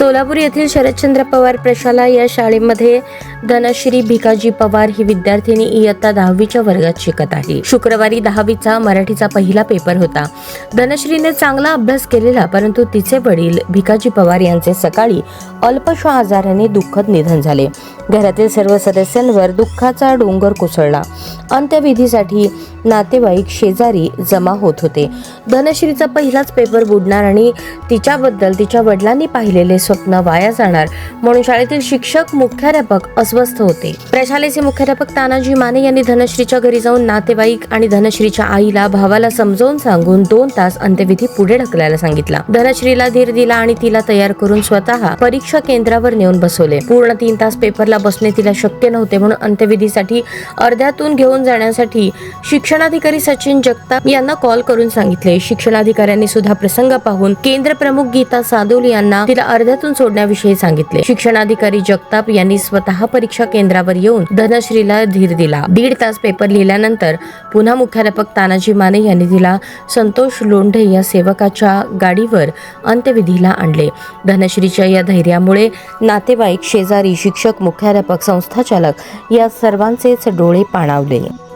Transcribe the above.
सोलापूर येथील शरदचंद्र पवार प्रशाला या शाळेमध्ये धनश्री भिकाजी पवार ही विद्यार्थिनी इयत्ता दहावीच्या वर्गात शिकत आहे. शुक्रवारी दहावीचा मराठीचा पहिला पेपर होता. धनश्रीने चांगला अभ्यास केलेला परंतु तिचे वडील भिकाजी पवार यांचे सकाळी अल्पशा आजाराने दुःखद निधन झाले. घरातील सर्व सदस्यांवर दुःखाचा डोंगर कोसळला. अंत्यविधीसाठी नातेवाईक शेजारी जमा होत होते. धनश्रीचा पहिलाच पेपर बुडणार आणि तिच्याबद्दल तिच्या वडिलांनी पाहिलेले स्वप्न वाया जाणार. म्हणून शाळेतील शिक्षक मुख्याध्यापक अस्वस्थ होते. प्रशालेचे मुख्याध्यापक तानाजी माने यांनी धनश्रीच्या घरी जाऊन नातेवाईक आणि धनश्रीच्या आईला भावाला समजावून सांगून दोन तास अंत्यविधी पुढे ढकलायला सांगितला. धनश्रीला धीर दिला आणि तिला तयार करून स्वतः परीक्षा केंद्रावर नेऊन बसवले. पूर्ण तीन तास पेपरला बसणे तिला शक्य नव्हते म्हणून अंत्यविधीसाठी अर्ध्यातून घेऊन जाण्यासाठी शिक्षणाधिकारी सचिन जगताप यांना कॉल करून सांगितले. शिक्षणाधिकाऱ्यांनी सुद्धा प्रसंग पाहून केंद्र प्रमुख गीता सादोल यांना तिला अर्ध्यातून सोडण्याविषयी सांगितले. शिक्षणाधिकारी जगताप यांनी स्वतः परीक्षा केंद्रावर येऊन धनश्रीला धीर दिला. दीड तास पेपर लिहिल्यानंतर पुन्हा मुख्याध्यापक तानाजी माने यांनी तिला संतोष लोंढे या सेवकाच्या गाडीवर अंत्यविधीला आणले. धनश्रीच्या या धैर्यामुळे नातेवाईक शेजारी शिक्षक मुख्याध्यापक संस्थाचालक या सर्वांचेच डोळे पाणावले.